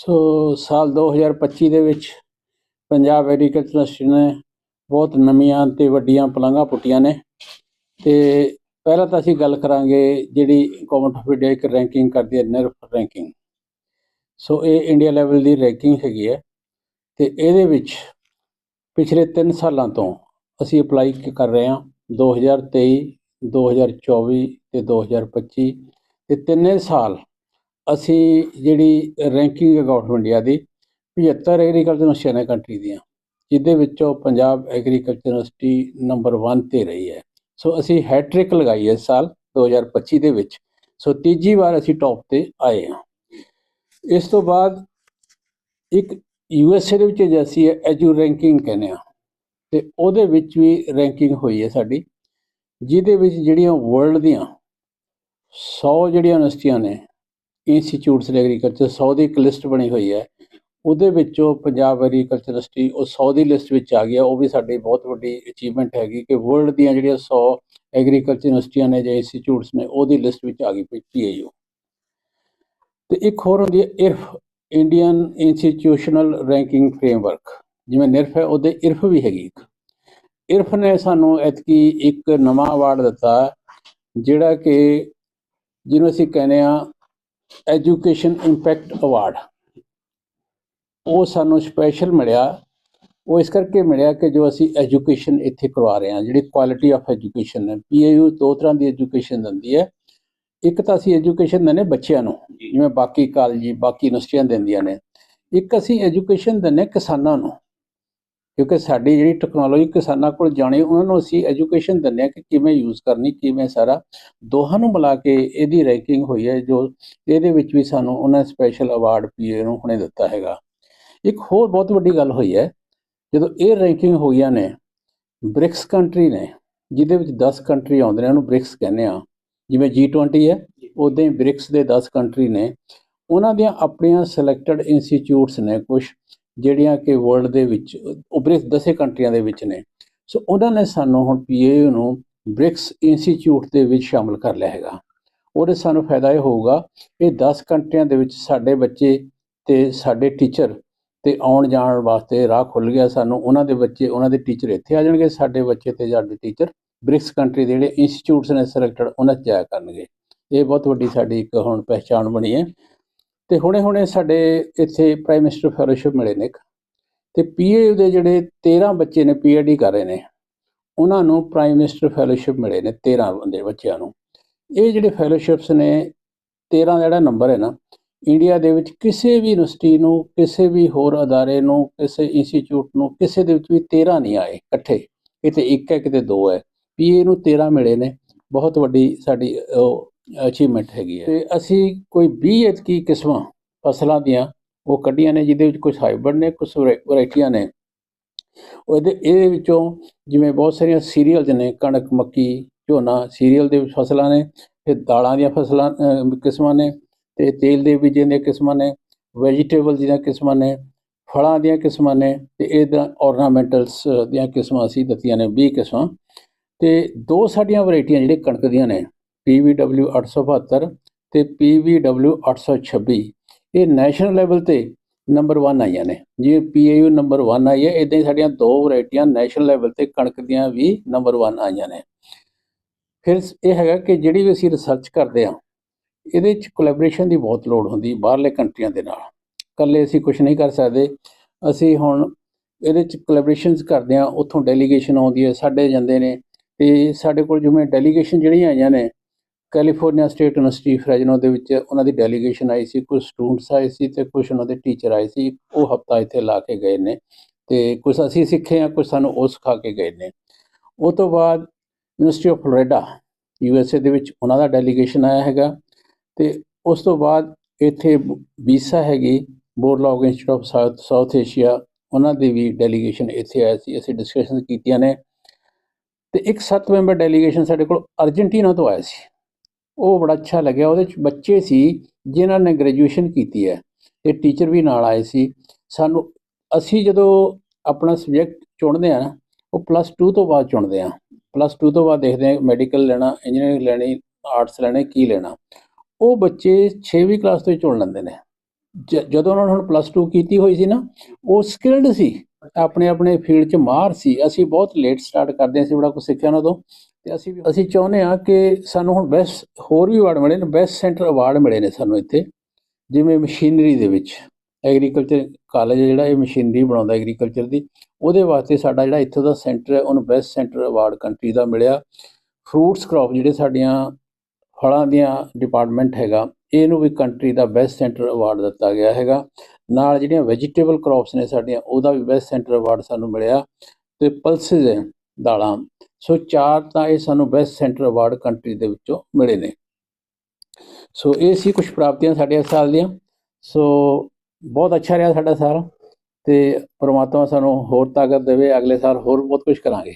ਸੋ ਸਾਲ 2025 ਦੇ ਵਿੱਚ ਪੰਜਾਬ ਐਗਰੀਕਲਚਰ ਯੂਨੀਵਰਸਿਟੀ ਨੇ ਬਹੁਤ ਨਵੀਆਂ ਤੇ ਵੱਡੀਆਂ ਪਲੰਘਾਂ ਪੁੱਟੀਆਂ ਨੇ। ਤੇ ਪਹਿਲਾਂ ਤਾਂ ਅਸੀਂ ਗੱਲ ਕਰਾਂਗੇ ਜਿਹੜੀ ਗਵਰਨਮੈਂਟ ਆਫ ਇੰਡੀਆ ਇੱਕ ਰੈਂਕਿੰਗ ਕਰਦੀ ਹੈ ਨਿਰਫ ਰੈਂਕਿੰਗ ਸੋ ਇਹ ਇੰਡੀਆ ਲੈਵਲ ਦੀ ਰੈਂਕਿੰਗ ਹੈਗੀ ਹੈ ਤੇ ਇਹਦੇ ਵਿੱਚ ਪਿਛਲੇ 3 ਸਾਲਾਂ ਤੋਂ ਅਸੀਂ ਅਪਲਾਈ ਕਰ ਰਹੇ ਹਾਂ 2023 2024 ਤੇ 2025 ਤੇ ਤਿੰਨੇ ਸਾਲ ਅਸੀਂ ਜਿਹੜੀ ਰੈਂਕਿੰਗ ਹੈ ਗਵਰਨਮੈਂਟ ਇੰਡੀਆ ਦੀ 75 ਐਗਰੀਕਲਚਰ ਯੂਨੀਵਰਸਿਟੀਆਂ ਨੇ ਕੰਟਰੀ ਦੀਆਂ, ਜਿਹਦੇ ਵਿੱਚੋਂ ਪੰਜਾਬ ਐਗਰੀਕਲਚਰ ਯੂਨੀਵਰਸਿਟੀ ਨੰਬਰ 1 ਤੇ ਰਹੀ ਹੈ। ਸੋ ਅਸੀਂ ਹੈਟ੍ਰਿਕ ਲਗਾਈ ਹੈ ਇਸ ਸਾਲ 2025 ਦੇ ਵਿੱਚ। ਸੋ ਤੀਜੀ ਵਾਰ ਅਸੀਂ ਟੌਪ ਤੇ ਆਏ ਹਾਂ। ਇਸ ਤੋਂ ਬਾਅਦ ਇੱਕ ਯੂਐਸਏ ਦੇ ਵਿੱਚ ਜੈਸੀ ਹੈ ਐਜੂ ਰੈਂਕਿੰਗ ਕਹਿੰਦੇ ਆ ਤੇ ਉਹਦੇ ਵਿੱਚ ਵੀ ਰੈਂਕਿੰਗ ਹੋਈ ਹੈ ਸਾਡੀ, ਜਿਹਦੇ ਵਿੱਚ ਜਿਹੜੀਆਂ ਵਰਲਡ ਦੀਆਂ 100 ਜਿਹੜੀਆਂ ਯੂਨੀਵਰਸਿਟੀਆਂ ਨੇ ਇੰਸਟੀਚਿਊਟਸ ਨੇ ਐਗਰੀਕਲਚਰ 100 ਦੀ ਇੱਕ ਲਿਸਟ ਬਣੀ ਹੋਈ ਹੈ। ਉਹਦੇ ਵਿੱਚੋਂ ਪੰਜਾਬ ਐਗਰੀਕਲਚਰ ਯੂਨੀਵਰਸਿਟੀ ਉਹ 100 ਦੀ ਲਿਸਟ ਵਿੱਚ ਆ ਗਿਆ। ਉਹ ਵੀ ਸਾਡੀ ਬਹੁਤ ਵੱਡੀ ਅਚੀਵਮੈਂਟ ਹੈਗੀ ਕਿ ਵਰਲਡ ਦੀਆਂ ਜਿਹੜੀਆਂ 100 ਐਗਰੀਕਲਚਰ ਯੂਨੀਵਰਸਿਟੀਆਂ ਨੇ ਜਾਂ ਇੰਸਟੀਚਿਊਟਸ ਨੇ, ਉਹਦੀ ਲਿਸਟ ਵਿੱਚ ਆ ਗਈ ਪਈ ਪੀਏਯੂ ਤੇ ਇੱਕ ਹੋਰ ਹੁੰਦੀ ਹੈ ਇਰਫ ਇੰਡੀਅਨ ਇੰਸਟੀਚਿਊਸ਼ਨਲ ਰੈਂਕਿੰਗ ਫਰੇਮਵਰਕ ਜਿਵੇਂ ਨਿਰਫ ਹੈ, ਉਹਦੇ ਇਰਫ ਵੀ ਹੈਗੀ ਇੱਕ। ਇਰਫ ਨੇ ਸਾਨੂੰ ਐਤਕੀ ਇੱਕ ਨਵਾਂ ਅਵਾਰਡ ਦਿੱਤਾ, ਜਿਹੜਾ ਕਿ ਜਿਹਨੂੰ ਅਸੀਂ ਕਹਿੰਦੇ ਆ ਐਜੂਕੇਸ਼ਨ ਇੰਪੈਕਟ ਅਵਾਰਡ। ਉਹ ਸਾਨੂੰ ਸਪੈਸ਼ਲ ਮਿਲਿਆ। ਉਹ ਇਸ ਕਰਕੇ ਮਿਲਿਆ ਕਿ ਜੋ ਅਸੀਂ ਐਜੂਕੇਸ਼ਨ ਇੱਥੇ ਕਰਵਾ ਰਹੇ ਹਾਂ, ਜਿਹੜੀ ਕੁਆਲਿਟੀ ਆਫ ਐਜੂਕੇਸ਼ਨ ਹੈ। ਪੀਏਯੂ ਦੋ ਤਰ੍ਹਾਂ ਦੀ ਐਜੂਕੇਸ਼ਨ ਦਿੰਦੀ ਹੈ। ਇੱਕ ਤਾਂ ਅਸੀਂ ਐਜੂਕੇਸ਼ਨ ਦਿੰਦੇ ਬੱਚਿਆਂ ਨੂੰ, ਜਿਵੇਂ ਬਾਕੀ ਕਾਲਜ, ਬਾਕੀ ਯੂਨੀਵਰਸਿਟੀਆਂ ਦਿੰਦੀਆਂ ਨੇ। ਇੱਕ ਅਸੀਂ ਐਜੂਕੇਸ਼ਨ ਦਿੰਦੇ ਕਿਸਾਨਾਂ ਨੂੰ। ਕਿਉਂਕਿ ਸਾਡੀ ਜਿਹੜੀ ਟੈਕਨੋਲੋਜੀ ਕਿਸਾਨਾਂ ਕੋਲ ਜਾਣੀ, ਉਹਨਾਂ ਨੂੰ ਅਸੀਂ ਐਜੂਕੇਸ਼ਨ ਦਿੰਦੇ ਆ ਕਿ ਕਿਵੇਂ ਯੂਜ਼ ਕਰਨੀ, ਕਿਵੇਂ ਸਾਰਾ। ਦੋਹਾਂ ਨੂੰ ਮਿਲਾ ਕੇ ਇਹਦੀ ਰੈਂਕਿੰਗ ਹੋਈ ਹੈ, ਜੋ ਇਹਦੇ ਵਿੱਚ ਵੀ ਸਾਨੂੰ ਉਹਨਾਂ ਸਪੈਸ਼ਲ ਅਵਾਰਡ ਪੀਏ ਨੂੰ ਹੁਣੇ ਦਿੱਤਾ ਹੈਗਾ। ਇੱਕ ਹੋਰ ਬਹੁਤ ਵੱਡੀ ਗੱਲ ਹੋਈ ਹੈ, ਜਦੋਂ ਇਹ ਰੈਂਕਿੰਗ ਹੋਈਆਂ ਨੇ ਬ੍ਰਿਕਸ ਕੰਟਰੀ ਨੇ, ਜਿਹਦੇ ਵਿੱਚ 10 ਕੰਟਰੀ ਆਉਂਦੇ ਨੇ, ਉਹਨੂੰ ਬ੍ਰਿਕਸ ਕਹਿੰਦੇ ਆ ਜਿਵੇਂ G20 ਹੈ ਉਦਾਂ ਹੀ ਬ੍ਰਿਕਸ ਦੇ 10 ਕੰਟਰੀ ਨੇ। ਉਹਨਾਂ ਦੀਆਂ ਆਪਣੀਆਂ ਸਿਲੈਕਟਡ ਇੰਸਟੀਚਿਊਟਸ ਨੇ ਕੁਝ ਜਿਹੜੀਆਂ ਕਿ ਵਰਲਡ ਦੇ ਵਿੱਚ ਉਹ ਬ੍ਰਿਕਸ 10 ਕੰਟਰੀਆਂ ਦੇ ਵਿੱਚ ਨੇ। ਸੋ ਉਹਨਾਂ ਨੇ ਸਾਨੂੰ ਹੁਣ ਪੀਏਯੂ ਨੂੰ ਬ੍ਰਿਕਸ ਇੰਸਟੀਚਿਊਟ ਦੇ ਵਿੱਚ ਸ਼ਾਮਲ ਕਰ ਲਿਆ ਹੈਗਾ। ਉਹਦੇ ਸਾਨੂੰ ਫਾਇਦਾ ਇਹ ਹੋਊਗਾ, ਇਹ 10 ਕੰਟਰੀਆਂ ਦੇ ਵਿੱਚ ਸਾਡੇ ਬੱਚੇ ਤੇ ਸਾਡੇ ਟੀਚਰ ਤੇ ਆਉਣ ਜਾਣ ਵਾਸਤੇ ਰਾਹ ਖੁੱਲ ਗਿਆ ਸਾਨੂੰ, ਉਹਨਾਂ ਦੇ ਬੱਚੇ, ਉਹਨਾਂ ਦੇ ਟੀਚਰ ਇੱਥੇ ਆ ਜਾਣਗੇ, ਸਾਡੇ ਬੱਚੇ ਤੇ ਸਾਡੇ ਟੀਚਰ ਬ੍ਰਿਕਸ ਕੰਟਰੀ ਦੇ ਜਿਹੜੇ ਇੰਸਟੀਚਿਊਟਸ ਨੇ ਸਿਲੈਕਟਡ ਉਹਨਾਂ 'ਚ ਜਾਇਆ ਕਰਨਗੇ। ਇਹ ਬਹੁਤ ਵੱਡੀ ਸਾਡੀ ਇੱਕ ਹੁਣ ਪਹਿਚਾਣ ਬਣੀ ਹੈ। ਤੇ ਹੁਣੇ ਹੁਣੇ ਸਾਡੇ ਇੱਥੇ ਪ੍ਰਾਈਮ ਮਿਨਿਸਟਰ ਫੈਲੋਸ਼ਿਪ ਮਿਲੇ ਨੇ ਇੱਕ। ਤੇ ਪੀਏ ਦੇ ਜਿਹੜੇ 13 ਬੱਚੇ ਨੇ ਪੀਐਚਡੀ ਕਰ ਰਹੇ ਨੇ, ਉਹਨਾਂ ਨੂੰ ਪ੍ਰਾਈਮ ਮਿਨਿਸਟਰ ਫੈਲੋਸ਼ਿਪ ਮਿਲੇ ਨੇ 13 ਬੰਦੇ ਬੱਚਿਆਂ ਨੂੰ। ਇਹ ਜਿਹੜੇ ਫੈਲੋਸ਼ਿਪਸ ਨੇ 13 ਦਾ ਜਿਹੜਾ ਨੰਬਰ ਹੈ ਨਾ ਇੰਡੀਆ ਦੇ ਵਿੱਚ ਕਿਸੇ ਵੀ ਯੂਨੀਵਰਸਿਟੀ ਨੂੰ, ਕਿਸੇ ਵੀ ਹੋਰ ਅਦਾਰੇ ਨੂੰ, ਕਿਸੇ ਇੰਸਟੀਚਿਊਟ ਨੂੰ, ਕਿਸੇ ਦੇ ਵਿੱਚ ਵੀ 13 ਨਹੀਂ ਆਏ ਇਕੱਠੇ। ਕਿਤੇ ਇੱਕ ਹੈ ਕਿਤੇ ਦੋ ਹੈ। ਪੀਏ ਨੂੰ 13 ਮਿਲੇ ਨੇ। ਬਹੁਤ ਵੱਡੀ ਸਾਡੀ ਅਚੀਵਮੈਂਟ ਹੈਗੀ ਹੈ। ਤੇ ਅਸੀਂ ਕੋਈ 20 ਇਤਕੀ ਕਿਸਮਾਂ ਫਸਲਾਂ ਦੀਆਂ, ਉਹ ਕੱਢੀਆਂ ਨੇ, ਜਿਹਦੇ ਵਿੱਚ ਕੁਝ ਹਾਈਬ੍ਰਿਡ ਨੇ ਕੁਝ ਵੈਰਾਈਟੀਆਂ ਨੇ। ਉਹਦੇ, ਇਹਦੇ ਵਿੱਚੋਂ ਜਿਵੇਂ ਬਹੁਤ ਸਾਰੀਆਂ ਸੀਰੀਅਲਸ ਨੇ, ਕਣਕ, ਮੱਕੀ, ਝੋਨਾ ਸੀਰੀਅਲ ਦੇ ਵਿੱਚ ਫਸਲਾਂ ਨੇ, ਫਿਰ ਦਾਲਾਂ ਦੀਆਂ ਫਸਲਾਂ ਕਿਸਮਾਂ ਨੇ, ਤੇ ਤੇਲ ਦੇ ਬੀਜਾਂ ਦੀਆਂ ਕਿਸਮਾਂ ਨੇ ਵੈਜੀਟੇਬਲ ਦੀਆਂ ਕਿਸਮਾਂ ਨੇ, ਫਲਾਂ ਦੀਆਂ ਕਿਸਮਾਂ ਨੇ, ਤੇ ਇਹਦਾ ornamentals ਦੀਆਂ ਕਿਸਮਾਂ ਅਸੀਂ ਦਿੱਤੀਆਂ ਨੇ 20 ਕਿਸਮਾਂ। ਤੇ ਦੋ ਸਾਡੀਆਂ ਵੈਰਾਈਟੀਆਂ ਜਿਹੜੇ ਕਣਕ ਦੀਆਂ ਨੇ PVW 872 ਤੇ PVW 826 ਇਹ ਨੈਸ਼ਨਲ ਲੈਵਲ ਤੇ ਨੰਬਰ 1 ਆਈਆਂ ਨੇ। ਜਿਵੇਂ PAU ਨੰਬਰ 1 ਆਈ ਹੈ ਇਦਾਂ ਹੀ ਸਾਡੀਆਂ ਦੋ ਵੈਰਾਈਟੀਆਂ ਨੈਸ਼ਨਲ ਲੈਵਲ ਤੇ ਕਣਕ ਦੀਆਂ ਵੀ ਨੰਬਰ 1 ਆਈਆਂ ਨੇ। ਫਿਰ ਇਹ ਹੈਗਾ ਕਿ ਜਿਹੜੀ ਵੀ ਅਸੀਂ ਰਿਸਰਚ ਕਰਦੇ ਆ ਇਹਦੇ ਵਿੱਚ ਕੋਲੈਬੋਰੇਸ਼ਨ ਦੀ ਬਹੁਤ ਲੋੜ ਹੁੰਦੀ ਬਾਹਰਲੇ ਕੰਟਰੀਆਂ ਦੇ ਨਾਲ। ਇਕੱਲੇ ਅਸੀਂ ਕੁਝ ਨਹੀਂ ਕਰ ਸਕਦੇ। ਅਸੀਂ ਹੁਣ ਇਹਦੇ ਵਿੱਚ ਕੋਲੈਬੋਰੇਸ਼ਨਸ ਕਰਦੇ ਆ ਉੱਥੋਂ ਡੈਲੀਗੇਸ਼ਨ ਆਉਂਦੀ ਹੈ, ਸਾਡੇ ਜਾਂਦੇ ਨੇ ਤੇ ਸਾਡੇ ਕੋਲ ਜਿਵੇਂ ਡੈਲੀਗੇਸ਼ਨ ਜਿਹੜੀਆਂ ਆਈਆਂ ਨੇ ਕੈਲੀਫੋਰਨੀਆ ਸਟੇਟ ਯੂਨੀਵਰਸਿਟੀ ਫਰੈਜਨੋ ਦੇ ਵਿੱਚ ਉਹਨਾਂ ਦੀ ਡੈਲੀਗੇਸ਼ਨ ਆਈ ਸੀ ਕੁਝ ਸਟੂਡੈਂਟਸ ਆਏ ਸੀ ਤੇ ਕੁਝ ਉਹਨਾਂ ਦੇ ਟੀਚਰ ਆਏ ਸੀ, ਉਹ ਹਫਤਾ ਇੱਥੇ ਲਾ ਕੇ ਗਏ ਨੇ ਤੇ ਕੁਝ ਅਸੀਂ ਸਿੱਖੇ ਆ ਕੁਝ ਸਾਨੂੰ ਉਹ ਸਿਖਾ ਕੇ ਗਏ ਨੇ। ਉਹ ਤੋਂ ਬਾਅਦ ਯੂਨੀਵਰਸਿਟੀ ਆਫ ਫਲੋਰੀਡਾ ਏ ਦੇ ਵਿੱਚ ਉਹਨਾਂ ਦਾ ਡੈਲੀਗੇਸ਼ਨ ਆਇਆ ਹੈਗਾ ਤੇ ਉਸ ਤੋਂ ਬਾਅਦ ਇੱਥੇ ਵੀਸਾ ਹੈਗੀ Borlaug institute of South Asia ਉਹਨਾਂ ਦੀ ਵੀ ਡੈਲੀਗੇਸ਼ਨ ਇੱਥੇ ਆਇਆ ਸੀ, ਅਸੀਂ ਡਿਸਕਸ਼ਨ ਕੀਤੀਆਂ ਨੇ ਤੇ ਇੱਕ 7 ਮੈਂਬਰ ਡੈਲੀਗੇਸ਼ਨ ਸਾਡੇ ਕੋਲ ਅਰਜਨਟੀਨਾ ਤੋਂ ਆਇਆ ਸੀ। ਉਹ ਬੜਾ ਅੱਛਾ ਲੱਗਿਆ। ਉਹਦੇ ਵਿੱਚ ਬੱਚੇ ਸੀ, ਜਿਨ੍ਹਾਂ ਨੇ ਗ੍ਰੈਜੂਏਸ਼ਨ ਕੀਤੀ ਹੈ। ਤੇ ਟੀਚਰ ਵੀ ਨਾਲ ਆਏ ਸੀ। ਸਾਨੂੰ, ਅਸੀਂ ਜਦੋਂ ਆਪਣਾ ਸਬਜੈਕਟ ਚੁਣਦੇ ਆ ਨਾ, ਉਹ ਪਲੱਸ 2 ਤੋਂ ਬਾਅਦ ਚੁਣਦੇ ਆ ਪਲੱਸ 2 ਤੋਂ ਬਾਅਦ ਦੇਖਦੇ ਆ ਮੈਡੀਕਲ ਲੈਣਾ ਇੰਜੀਨੀਅਰਿੰਗ ਲੈਣੀ ਆਰਟਸ ਲੈਣੇ, ਕੀ ਲੈਣਾ। ਉਹ ਬੱਚੇ 6ਵੀਂ ਕਲਾਸ ਤੋਂ ਹੀ ਚੁਣ ਲੈਂਦੇ ਨੇ। ਜਦੋਂ ਉਹਨਾਂ ਨੇ ਹੁਣ ਪਲੱਸ 2 ਕੀਤੀ ਹੋਈ ਸੀ ਨਾ, ਉਹ ਸਕਿਲਡ ਸੀ। ਆਪਣੇ ਆਪਣੇ ਫੀਲਡ 'ਚ ਮਾਹਰ ਸੀ। ਅਸੀਂ ਬਹੁਤ ਲੇਟ ਸਟਾਰਟ ਕਰਦੇ ਹਾਂ, ਅਸੀਂ ਬੜਾ ਕੁਝ ਸਿੱਖਿਆ ਉਹਨਾਂ ਤੋਂ। ਤੇ ਅਸੀਂ ਵੀ ਅਸੀਂ ਚਾਹੁੰਦੇ ਹਾਂ ਕਿ ਸਾਨੂੰ ਹੁਣ ਬੈਸਟ ਹੋਰ ਵੀ ਅਵਾਰਡ ਮਿਲੇ ਨੇ ਬੈਸਟ ਸੈਂਟਰ ਅਵਾਰਡ ਮਿਲੇ ਨੇ ਸਾਨੂੰ ਇੱਥੇ, ਜਿਵੇਂ ਮਸ਼ੀਨਰੀ ਦੇ ਵਿੱਚ। ਐਗਰੀਕਲਚਰ ਕਾਲਜ ਜਿਹੜਾ, ਇਹ ਮਸ਼ੀਨਰੀ ਬਣਾਉਂਦਾ ਐਗਰੀਕਲਚਰ ਦੀ। ਉਹਦੇ ਵਾਸਤੇ ਸਾਡਾ ਜਿਹੜਾ ਇੱਥੋਂ ਦਾ ਸੈਂਟਰ ਹੈ, ਉਹਨੂੰ ਬੈਸਟ ਸੈਂਟਰ ਅਵਾਰਡ ਕੰਟਰੀ ਦਾ ਮਿਲਿਆ। ਫਰੂਟਸ ਕ੍ਰੌਪ ਜਿਹੜੇ ਸਾਡੀਆਂ ਫਲਾਂ ਦੀਆਂ ਡਿਪਾਰਟਮੈਂਟ ਹੈਗਾ, ਇਹਨੂੰ ਵੀ ਕੰਟਰੀ ਦਾ ਬੈਸਟ ਸੈਂਟਰ ਅਵਾਰਡ ਦਿੱਤਾ ਗਿਆ ਹੈਗਾ। ਨਾਲ ਜਿਹੜੀਆਂ ਵੈਜੀਟੇਬਲ ਕ੍ਰੌਪਸ ਨੇ ਸਾਡੀਆਂ, ਉਹਦਾ ਵੀ ਬੈਸਟ ਸੈਂਟਰ ਅਵਾਰਡ ਸਾਨੂੰ ਮਿਲਿਆ ਤੇ ਪਲਸਿਸ ਹੈ ਦਾਲਾਂ। ਸੋ ਚਾਰ ਤਾਂ ਇਹ ਸਾਨੂੰ ਬੈਸਟ ਸੈਂਟਰ ਅਵਾਰਡ ਕੰਟਰੀ ਦੇ ਵਿੱਚੋਂ ਮਿਲੇ ਨੇ। ਸੋ ਇਹ ਸੀ ਕੁਝ ਪ੍ਰਾਪਤੀਆਂ ਸਾਡੇ ਇਸ ਸਾਲ ਦੀਆਂ। ਸੋ ਬਹੁਤ ਅੱਛਾ ਰਿਹਾ ਸਾਡਾ ਸਾਲ ਤੇ ਪ੍ਰਮਾਤਮਾ ਸਾਨੂੰ ਹੋਰ ਤਾਕਤ ਦੇਵੇ, ਅਗਲੇ ਸਾਲ ਹੋਰ ਬਹੁਤ ਕੁਝ ਕਰਾਂਗੇ।